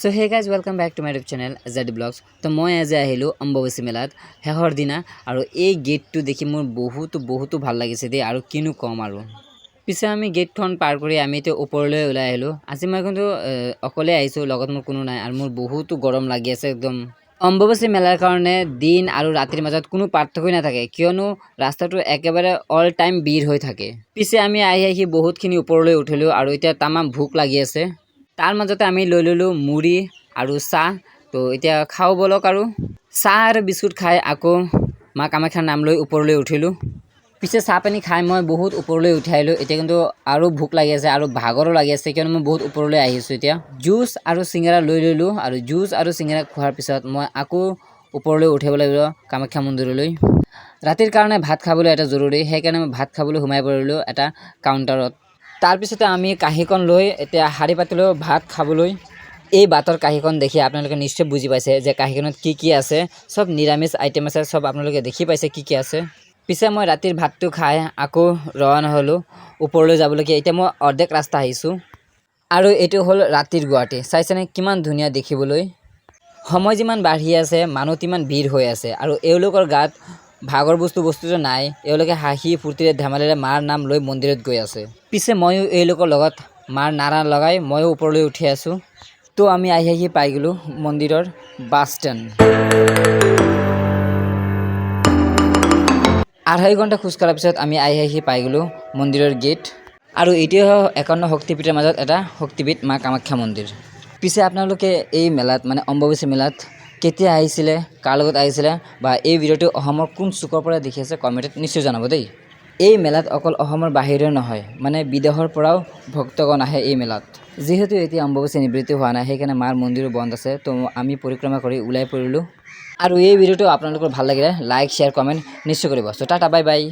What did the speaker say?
চ' hey guys welcome back to my YouTube channel Z vlogs তো মই আজি আহিলোঁ অম্বুবাচী মেলাত, শেষৰ দিনা, আৰু এই গেটটো দেখি মোৰ বহুতো বহুতো ভালো লাগিছে দেই, আৰু কিনো ক'ম আৰু। পিছে আমি গেটখন পাৰ কৰি আমি এতিয়া ওপৰলৈ ওলাই আহিলোঁ। আজি মই কিন্তু অকলে আহিছোঁ, লগত মোৰ কোনো নাই, আৰু মোৰ বহুতো গৰম লাগি আছে একদম। অম্বুবাচী মেলাৰ কাৰণে দিন আৰু ৰাতিৰ মাজত কোনো পাৰ্থক্যই নাথাকে, কিয়নো ৰাস্তাটো একেবাৰে অল টাইম ভিৰ হৈ থাকে। পিছে আমি আহি আহি বহুতখিনি ওপৰলৈ উঠিলোঁ, আৰু এতিয়া তামাম ভোক লাগি আছে। তাৰ মাজতে আমি লৈ ল'লোঁ মুড়ি আৰু চাহ। তো এতিয়া খাওঁ ব'লক আৰু। চাহ আৰু বিস্কুট খাই আকৌ মা কামাখ্যাৰ নাম লৈ ওপৰলৈ উঠিলোঁ। পিছে চাহ পানী খাই মই বহুত ওপৰলৈ উঠি আহিলোঁ এতিয়া কিন্তু আৰু ভোক লাগি আছে আৰু ভাগৰো লাগি আছে কিয়নো মই বহুত ওপৰলৈ আহিছোঁ এতিয়া। জুচ আৰু চিঙৰা লৈ ল'লোঁ আৰু জুচ আৰু চিঙৰা খোৱাৰ পিছত মই আকৌ ওপৰলৈ উঠিব লাগিব কামাখ্যা মন্দিৰলৈ। ৰাতিৰ কাৰণে ভাত খাবলৈ এটা জৰুৰী, সেইকাৰণে মই ভাত খাবলৈ সোমাই পৰিলোঁ এটা কাউণ্টাৰত। তাৰপিছতে আমি কাঁহীখন লৈ এতিয়া শাৰী পাতিলোঁ ভাত খাবলৈ। এই ভাতৰ কাঁহীখন দেখি আপোনালোকে নিশ্চয় বুজি পাইছে যে কাঁহীখনত কি কি আছে। চব নিৰামিষ আইটেম আছে, চব আপোনালোকে দেখি পাইছে কি কি আছে। পিছে মই ৰাতিৰ ভাতটো খাই আকৌ ৰৱানা হ'লোঁ। ওপৰলৈ যাবলগীয়া এতিয়া মই অৰ্ধেক ৰাস্তা আহিছোঁ। আৰু এইটো হ'ল ৰাতিৰ গুৱাহাটী। চাইছেনে কিমান ধুনীয়া দেখিবলৈ। সময় যিমান বাঢ়ি আছে, মানুহ তিমান ভিৰ হৈ আছে। আৰু এওঁলোকৰ গাত ভাগৰ বস্তু বস্তুটো নাই, এওঁলোকে হাঁহি ফূৰ্তিৰে ধেমালিৰে মাৰ নাম লৈ মন্দিৰত গৈ আছে। পিছে ময়ো এওঁলোকৰ লগত মাৰ নাৰা লগাই ময়ো ওপৰলৈ উঠি আছোঁ। তো আমি আহি আহি পাই গ'লোঁ মন্দিৰৰ বাছ ষ্টেণ্ড। আঢ়ৈ ঘণ্টা খোজ কঢ়াৰ পিছত আমি আহি আহি পাই গ'লোঁ মন্দিৰৰ গেট। আৰু এইটোৱে হয় শক্তিপীঠৰ মাজত এটা শক্তিপীঠ মা কামাখ্যা মন্দিৰ। পিছে আপোনালোকে এই মেলাত মানে অম্বুবাচী মেলাত কেতিয়া আহিছিলে, কাৰ লগত আহিছিলে বা এই ভিডিঅ'টো অসমৰ কোন চুকৰ পৰা দেখি আছে কমেণ্টত নিশ্চয় জনাব দেই। এই মেলাত অকল অসমৰ বাহিৰে নহয় মানে বিদেশৰ পৰাও ভক্তগণ আহে এই মেলাত। যিহেতু এতিয়া অম্বুবাচী নিবৃত্তি হোৱা নাই, সেইকাৰণে মাৰ মন্দিৰো বন্ধ আছে, তো আমি পৰিক্ৰমা কৰি ওলাই পৰিলোঁ। আৰু এই ভিডিঅ'টো আপোনালোকৰ ভালো লাগিলে, লাইক, শ্বেয়াৰ, কমেণ্ট নিশ্চয় কৰিব। চ' টাটা, বাই বাই।